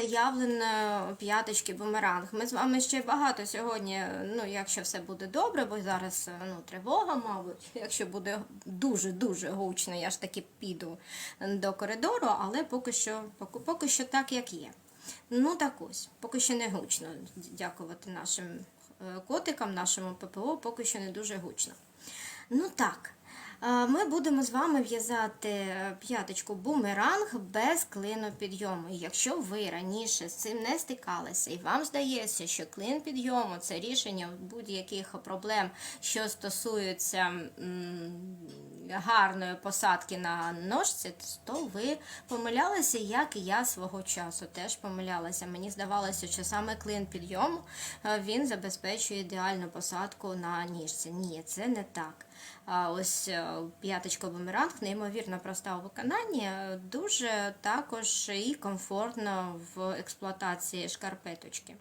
заявлено п'яточки бумеранг. Ми з вами ще багато сьогодні, ну якщо все буде добре, бо зараз ну, тривога, мабуть, якщо буде дуже-дуже гучно, я ж таки піду до коридору, але поки що, поки, поки що так, як є. Ну так ось, поки що не гучно. Дякувати нашим е, котикам, нашому ППО, поки що не дуже гучно. Ну так. Ми будемо з вами в'язати е, п'яточку бумеранг без клину підйому. Якщо ви раніше з цим не стикалися і вам здається, що клин підйому це рішення будь-яких проблем, що стосуються гарної посадки на ножці, то ви помилялися, як і я свого часу теж помилялася. Мені здавалося, що саме клин підйому е, він забезпечує ідеальну посадку на ніжці. Ні, це не так. Ось е, п'яточка бумеранг неймовірно проста у виконанні, е, дуже також і комфортно в експлуатації шкарпеточки.